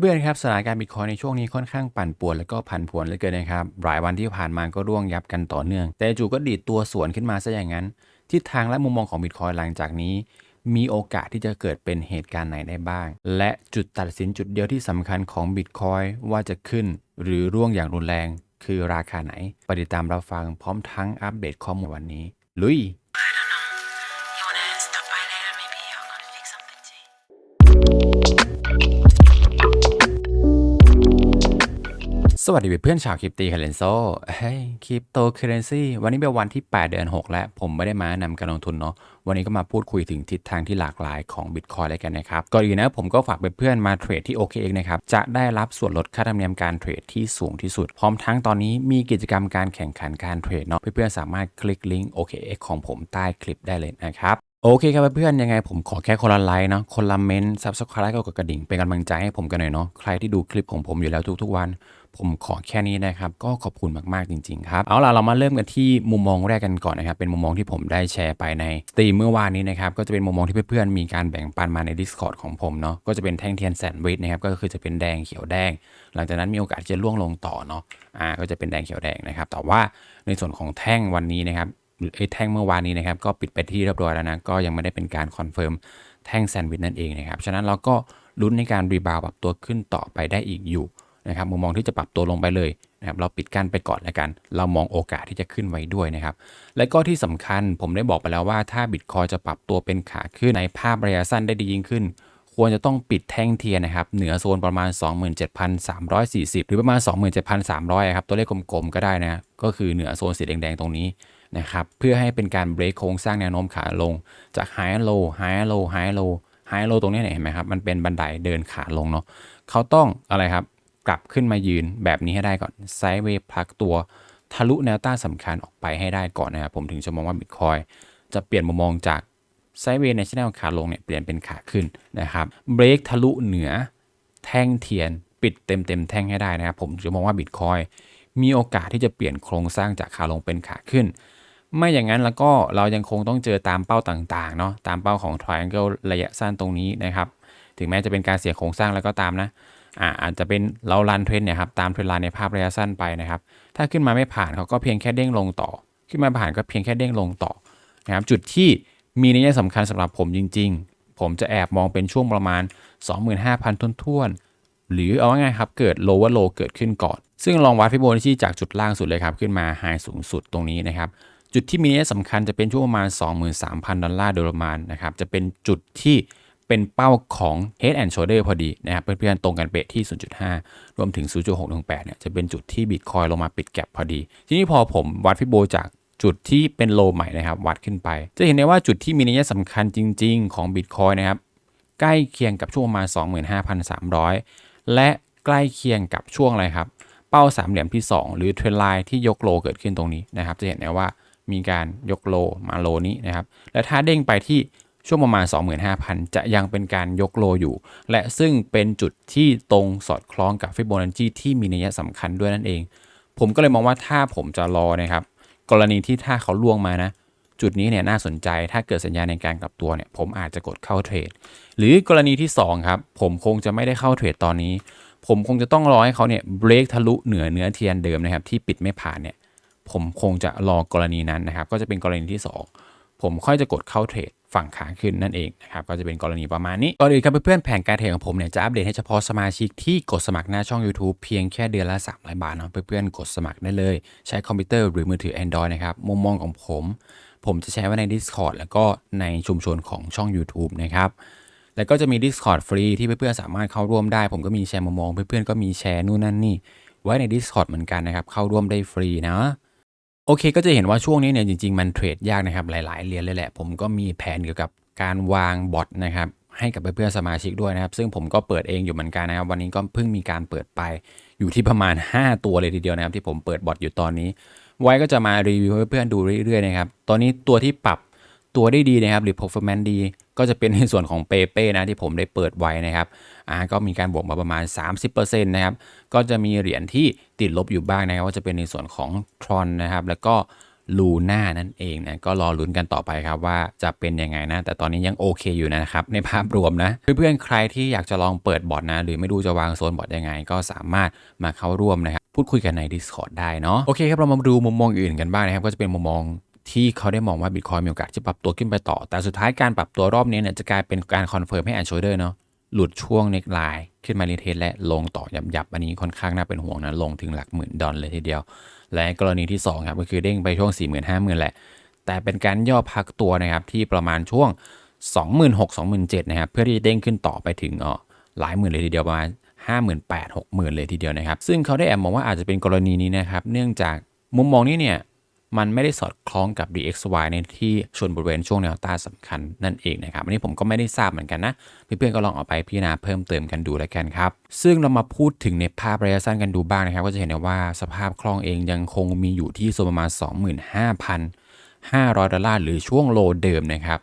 เพื่อนๆครับสถานการณ์บิตคอยในช่วงนี้ค่อนข้างปั่นป่วนแล้วก็ผันผวนเหลือเกินนะครับหลายวันที่ผ่านมาก็ร่วงยับกันต่อเนื่อง แต่จู่ก็ดีดตัวสวนขึ้นมาซะอย่างนั้นทิศทางและมุมมองของบิตคอยหลังจากนี้ มีโอกาสที่จะเกิดเป็นเหตุการณ์ไหนได้บ้าง และจุดตัดสินจุดเดียวที่สำคัญของบิตคอยว่าจะขึ้น หรือร่วงอย่างรุนแรง คือราคาไหนไปติดตามรับฟังพร้อมทั้งอัปเดตข้อมูลวันนี้ ลุย สวัสดีเพื่อนชาวคริปตีคาเลนโซเฮ้ยคริปโตเคเรนซีวันนี้เป็นวันที่ 8 เดือน 6 แล้ว ผมไม่ได้มานำการลงทุนเนาะ วันนี้ก็มาพูดคุยถึงทิศทางที่หลากหลายของบิตคอยเลยกันนะครับ ก่อนอื่นนะผมก็ฝากเพื่อนๆมาเทรดที่ OKX นะครับ จะได้รับส่วนลดค่าธรรมเนียมการเทรดที่สูงที่สุด พร้อมทั้งตอนนี้มีกิจกรรมการแข่งขันการเทรดเนาะ เพื่อนๆสามารถคลิกลิงก์ OKX ของผมใต้คลิปได้เลยนะครับโอเคครับเพื่อนยังไงผมขอแค่คนละไลค์เนาะคนละเมนต์ซับสไครต์กับกดกระดิ่งเป็นกำลังใจให้ผมกันหน่อยเนาะใครที่ดูคลิปของผมอยู่แล้วทุกๆวัน ผมขอแค่นี้นะครับ ก็ขอบคุณมากๆจริงๆครับ เอาล่ะเรามาเริ่มกันที่มุมมองแรกกันก่อนนะครับ เป็นมุมมองที่ผมได้แชร์ไปในสตรีมเมื่อวานนี้นะครับ ก็จะเป็นมุมมองที่เพื่อนๆมีการแบ่งปันมาใน Discord ของผมเนาะ ก็จะเป็นแท่งเทียนแซนด์วิชนะครับ ก็คือจะเป็นแดงเขียวแดง หลังจากนั้นมีโอกาสจะล่วงลงต่อเนาะ อ่า ก็จะเป็นแดงเขียวแดงนะครับ แต่ว่าในส่วนของแท่งวันนี้นะครับไอ้แท่งเมื่อวานนี้นะครับ ก็ปิดไปที่เรียบร้อยแล้วนะ ก็ยังไม่ได้เป็นการคอนเฟิร์มแท่งแซนด์วิชนั่นเองนะครับ ฉะนั้นเราก็ลุ้นในการรีบาวปรับตัวขึ้นต่อไปได้อีกอยู่ นะครับมุมมองที่จะปรับตัวลงไปเลยนะครับเราปิดกั้นไปก่อนแล้วกัน เรามองโอกาสที่จะขึ้นไว้ด้วยนะครับ และก็ที่สำคัญผมได้บอกไปแล้วว่าถ้าบิตคอยจะปรับตัวเป็นขาขึ้นในภาพระยะสั้นได้ดียิ่งขึ้น ควรจะต้องปิดแท่งเทียนนะครับ เหนือโซนประมาณ 27,340 หรือประมาณ 27,300 ครับตัวเลขกลมๆก็ได้นะก็คือเหนือโซนสีแดงๆตรงนี้นะครับเพื่อให้เป็นการเบรกโครงสร้างแนวโน้มขาลง จากไฮโลไฮโลไฮโลไฮโลตรงนี้เนี่ยเห็นไหมครับมันเป็นบันไดเดินขาลงเนาะเขาต้องอะไรครับ กลับขึ้นมายืนแบบนี้ให้ได้ก่อนไซด์เวย์พลักตัวทะลุแนวต้านสำคัญออกไปให้ได้ก่อนนะครับผมถึงจะมองว่าบิตคอยจะเปลี่ยนมุมมองจากไซด์เวย์ในช่วงขาลงเนี่ยเปลี่ยนเป็นขาขึ้นนะครับเบรกทะลุเหนือแท่งเทียนปิดเต็มเต็มแท่งให้ได้นะครับผมจะมองว่าบิตคอยมีโอกาสที่จะเปลี่ยนโครงสร้างจากขาลงเป็นขาขึ้น ไม่อย่างนั้นแล้วก็เรายังคงต้องเจอตามเป้าต่างๆเนาะตามเป้าของ triangle ระยะสั้นตรงนี้นะครับถึงแม้จะเป็นการเสียโครงสร้างแล้วก็ตามนะ อ่าอาจจะเป็นเราลันเทรนเนี่ยครับตามเทรนไลน์ในภาพระยะสั้นไปนะครับ ถ้าขึ้นมาไม่ผ่านเขาก็เพียงแค่เด้งลงต่อ ขึ้นมาผ่านก็เพียงแค่เด้งลงต่อนะครับจุดที่มีนัยสำคัญสำหรับผมจริง ๆ ผมจะแอบมองเป็นช่วงประมาณ 25,000ทุนท่วนๆหรือเอาง่ายครับเกิด lower low เกิดขึ้นก่อน ซึ่งลองวัดฟิโบนัชชีจากจุดล่างสุดเลยครับขึ้นมา high สูงสุดตรงนี้นะครับจุดที่มีนัยสำคัญจะเป็นช่วงประมาณ 23,000 ดอลลาร์โดยประมาณนะครับจะเป็นจุดที่ เป็นเป้าของ Head and Shoulder พอดีนะครับเพื่อนๆตรงกันเป๊ะที่ 0.5 รวมถึง 0.618เนี่ยจะเป็นจุดที่ Bitcoin ลงมาปิดแก็บพอดี ทีนี้พอผมวัดฟิโบจากจุดที่เป็นโลใหม่นะครับ วัดขึ้นไป จะเห็นได้ว่าจุดที่มีนัยสำคัญจริง ๆ ของ Bitcoin นะครับ ใกล้เคียงกับช่วงประมาณ 25,300 และใกล้เคียงกับช่วงอะไรครับ เป้าสามเหลี่ยมที่ 2 หรือเทรนไลน์ที่ยกโลเกิดขึ้นตรงนี้นะครับ จะเห็นได้ว่ามีการยกโลมาโลนี้นะครับ และถ้าเด้งไปที่ ช่วงประมาณ 25,000 จะยังเป็นการยกโลอยู่ และซึ่งเป็นจุดที่ตรงสอดคล้องกับฟิโบนัชชีที่มีนัยสำคัญด้วยนั่นเอง ผมก็เลยมองว่าถ้าผมจะรอนะครับ กรณีที่ถ้าเขาล่วงมานะ จุดนี้เนี่ยน่าสนใจถ้าเกิดสัญญาณในการกลับตัวเนี่ยผมอาจจะกดเข้าเทรด หรือกรณีที่ 2 ครับ ผมคงจะไม่ได้เข้าเทรดตอนนี้ ผมคงจะต้องรอให้เขาเนี่ยเบรกทะลุเหนือเนื้อเทียนเดิมนะครับที่ปิดไม่ผ่านเนี่ยผมคงจะรอกรณีนั้นนะครับ ก็จะเป็นกรณีที่ 2 ผมค่อยจะกดเข้าเทรดฝั่งขาขึ้นนั่นเองนะครับก็จะเป็นกรณีประมาณนี้ก่อนอื่นครับเพื่อนๆแผนการเทรดของผมเนี่ยจะอัปเดตให้เฉพาะสมาชิกที่กดสมัครหน้าช่อง YouTube เพียงแค่เดือนละ300บาทเนาะเพื่อนๆกดสมัครได้เลย ใช้คอมพิวเตอร์หรือมือถือ Android นะครับมุมมองของผม ผมจะแชร์ไว้ใน Discord แล้วก็ในชุมชนของช่อง YouTube นะครับแล้วก็จะมี Discord ฟรีที่เพื่อนๆสามารถเข้าร่วมได้ ผมก็มีแชร์มุมมองเพื่อนๆก็มีแชร์นู่นนั่นนี่ไว้ใน Discord เหมือนกันนะครับเข้าร่วมได้ฟรีนะ โอเคก็จะเห็นว่าช่วงนี้เนี่ยจริงๆ มันเทรดยากนะครับหลายๆเรียญเลยแหละ ผมก็มีแผนเกี่ยวกับการวางบอทนะครับให้กับเพื่อนๆสมาชิกด้วยนะครับ ซึ่งผมก็เปิดเองอยู่เหมือนกันนะครับ วันนี้ก็เพิ่งมีการเปิดไปอยู่ที่ประมาณ 5 ตัวเลยทีเดียวนะครับ ที่ผมเปิดบอทอยู่ตอนนี้ ไว้ก็จะมารีวิวให้เพื่อนๆดูเรื่อยๆนะครับตอนนี้ตัวที่ปรับตัวได้ดีนะครับหรือ performance ดี ก็จะเป็นในส่วนของเปเป้นะที่ผมได้เปิดไว้นะครับอ่าก็มีการบวกมาประมาณ 30%นะครับก็จะมีเหรียญที่ติดลบอยู่บ้างนะครับว่าจะเป็นในส่วนของ Tron นะครับแล้วก็ลูน่านั่นเองนะก็รอลุ้นกันต่อไปครับว่าจะเป็นยังไงนะ แต่ตอนนี้ยังโอเคอยู่นะครับ ในภาพรวมนะ เพื่อนๆใครที่อยากจะลองเปิดบอทนะ หรือไม่รู้จะวางโซนบอทยังไง ก็สามารถมาเข้าร่วมนะครับ พูดคุยกันใน Discord ได้เนาะโอเคครับเรามาดูมุมมองอื่นกันบ้างนะครับ ก็จะเป็นมุมมอง ที่เขาได้มองว่าบิตคอยมีโอกาสจะปรับตัวขึ้นไปต่อ แต่สุดท้ายการปรับตัวรอบนี้เนี่ยจะกลายเป็นการคอนเฟิร์มให้แอนโชเดอร์เนาะหลุดช่วงเน็กไลน์ขึ้นมารีเทสและลงต่อยับๆอันนี้ค่อนข้างน่าเป็นห่วงนะลงถึงหลักหมื่นดอลเลยทีเดียว และกรณีที่2ครับก็คือเด้งไปช่วง4 0 0 0 0 5 0,000แหละ แต่เป็นการย่อพักตัวนะครับที่ประมาณช่วง 26,000 27,000นะครับเพื่อที่จะเด้งขึ้นต่อไปถึงเออหลายหมื่นเลยทีเดียวประมาณ58,000 60,000 เลยทีเดียวนะครับซึ่งเขาได้แอบมองว่าอาจจะเป็นกรณีนี้นะครับเนื่องจากมุมมองนี้เนี่ย มันไม่ได้สอดคล้องกับ DXY ในที่ชนบริเวณช่วงแนวต้านสำคัญนั่นเองนะครับ อันนี้ผมก็ไม่ได้ทราบเหมือนกันนะ เพื่อนๆก็ลองเอาไปพิจารณาเพิ่มเติมกันดูแล้วกันครับ ซึ่งเรามาพูดถึงในภาพระยะสั้นกันดูบ้างนะครับ ก็จะเห็นได้ว่าสภาพคล่องเองยังคงมีอยู่ที่โซนประมาณ 25,500 ดอลลาร์หรือช่วงโลเดิมนะครับ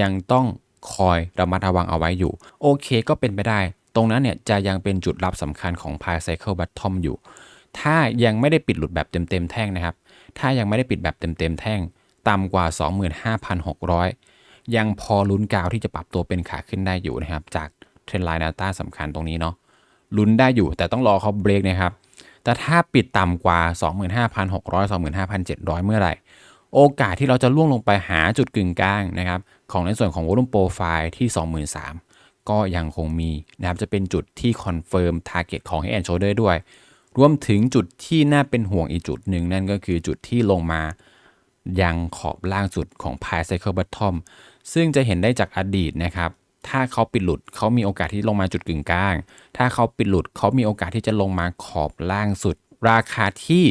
ยังต้องคอยระมัดระวังเอาไว้อยู่ โอเคก็เป็นไปได้ ตรงนั้นเนี่ยจะยังเป็นจุดรับสำคัญของ Pi Cycle Bottom อยู่ ถ้ายังไม่ได้ปิดหลุดแบบเต็มๆแท่งนะครับ ถ้ายังไม่ได้ปิดแบบเต็มๆแท่ง ต่ำกว่า 25,600 ยังพอลุ้นกาวที่จะปรับตัวเป็นขาขึ้นได้อยู่นะครับ จากเทรนไลน์นวต้าสำคัญตรงนี้เนาะ ลุ้นได้อยู่แต่ต้องรอเขาเบรกนะครับ แต่ถ้าปิดต่ำกว่า 25,600 25,700 เมื่อไหร่ โอกาสที่เราจะล่วงลงไปหาจุดกึ่งกลางนะครับ ของในส่วนของ volume profile ที่ 23,000ก็ยังคงมีนะครับ จะเป็นจุดที่คอนเฟิร์ม target ของ Head and Shoulder ด้วย รวมถึงจุดที่น่าเป็นห่วงอีกจุดหนึ่งนั่นก็คือจุดที่ลงมายังขอบล่างสุดของ Pi Cycle Bottom ซึ่งจะเห็นได้จากอดีตนะครับ ถ้าเขาปิดหลุดเขามีโอกาสที่ลงมาจุดกึ่งกลาง ถ้าเขาปิดหลุดเขามีโอกาสที่จะลงมาขอบล่างสุด ราคาที่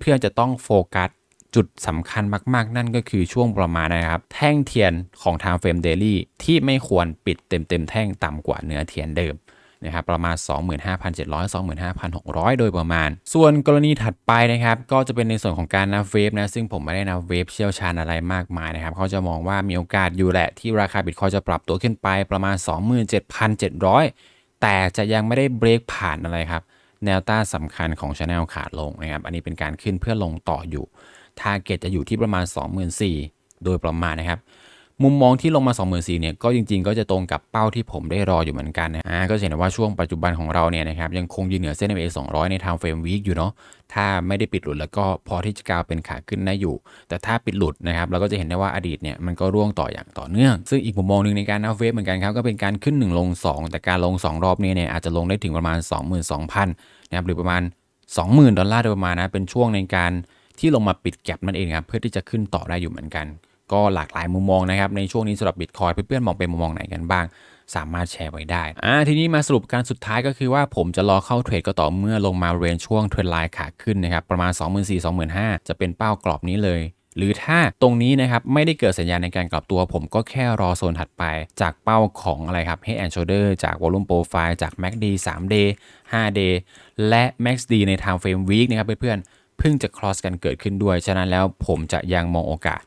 เพื่อนๆจะต้องโฟกัสจุดสำคัญมากๆ นั่นก็คือช่วงประมาณนะครับ แท่งเทียนของ Time Frame Daily ที่ไม่ควรปิดเต็มๆ แท่งต่ำกว่าเนื้อเทียนเดิม นะครับประมาณ 25,700 25,600 โดยประมาณ ส่วนกรณีถัดไปนะครับก็จะเป็นในส่วนของการนับเวฟนะซึ่งผมไม่ได้นับเวฟเชี่ยวชาญอะไรมากมายนะครับเขาจะมองว่ามีโอกาสอยู่แหละที่ราคาบิตคอยจะปรับตัวขึ้นไปประมาณ 27,700 แต่จะยังไม่ได้เบรกผ่านอะไรครับแนวต้านสำคัญของช anel ขาลงนะครับอันนี้เป็นการขึ้นเพื่อลงต่ออยู่ทาร์เก็ตจะอยู่ที่ประมาณ 24,000โดยประมาณนะครับ มุมมองที่ลงมา 24,000เนี่ยก็จริงๆ ก็จะตรงกับเป้าที่ผมได้รออยู่เหมือนกันนะก็เห็นว่าช่วงปัจจุบันของเราเนี่ยนะครับยังคงยืนเหนือเส้น MA 200 ในทางเฟรมวีคอยู่เนาะถ้าไม่ได้ปิดหลุดแล้วก็พอที่จะกาวเป็นขาขึ้นได้อยู่ แต่ถ้าปิดหลุดนะครับเราก็จะเห็นได้ว่าอดีตเนี่ยมันก็ร่วงต่ออย่างต่อเนื่อง ซึ่งอีกมุมมองหนึ่งในการนับเวฟเหมือนกันครับก็เป็นการขึ้น 1 ลง 2 แต่การลง 2 รอบนี้เนี่ยอาจจะลงได้ถึงประมาณ 22,000นะครับหรือประมาณ 20,000 ดอลลาร์โดยประมาณนะเป็นช่วงในการที่ลงมาปิดแก็บนั่นเองครับเพื่อที่จะขึ้นต่อได้อยู่เหมือนกัน ก็หลากหลายมุมมองนะครับ ในช่วงนี้สำหรับบิตคอยเพื่อนๆมองเป็นมุมมองไหนกันบ้าง สามารถแชร์ไว้ได้อ่าทีนี้มาสรุปการสุดท้ายก็คือว่าผมจะรอเข้าเทรดก็ต่อเมื่อลงมาเรนช่วงเทรนไลน์ขาขึ้นนะครับประมาณ 24,000-25,000จะเป็นเป้ากรอบนี้เลยหรือถ้าตรงนี้นะครับไม่ได้เกิดสัญญาณในการกลับตัว ผมก็แค่รอโซนถัดไป จากเป้าของอะไรครับ Head and Shoulder จาก Volume Profile จาก MACD 3day 5day และ MACD ใน Time Frame Week นะครับเพื่อนๆเพิ่งจะ cross กันเกิดขึ้นด้วย ฉะนั้นแล้วผมจะยังมองโอกาส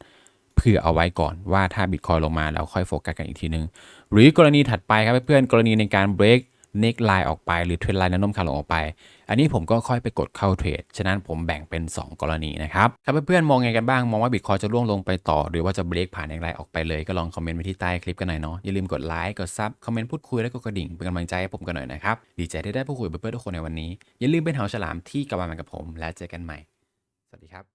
เผื่อเอาไว้ก่อนว่าถ้าบิตคอยลงมาแล้วค่อยโฟกัสกันอีกทีนึง หรือกรณีถัดไปครับเพื่อนๆกรณีในการเบรกเน็กไลน์ออกไปหรือเทรนไลน์แนวโน้มขาลงออกไป อันนี้ผมก็ค่อยไปกดเข้าเทรด ฉะนั้นผมแบ่งเป็น 2 กรณีนะครับถ้าเพื่อนๆมองไงกันบ้าง มองว่าบิตคอยจะร่วงลงไปต่อ หรือว่าจะเบรกผ่านเน็กไลน์ออกไปเลย ก็ลองคอมเมนต์ไว้ที่ใต้คลิปกันหน่อยเนาะ อย่าลืมกดไลค์ กดซับ คอมเมนต์พูดคุยและกดกระดิ่งเป็นกำลังใจให้ผมกันหน่อยนะครับ ดีใจที่ได้พูดคุยกับเพื่อนๆทุกคนในวันนี้ อย่าลืมเป็นเหาฉลามที่กลับมากับผม และเจอกันใหม่ สวัสดีครับ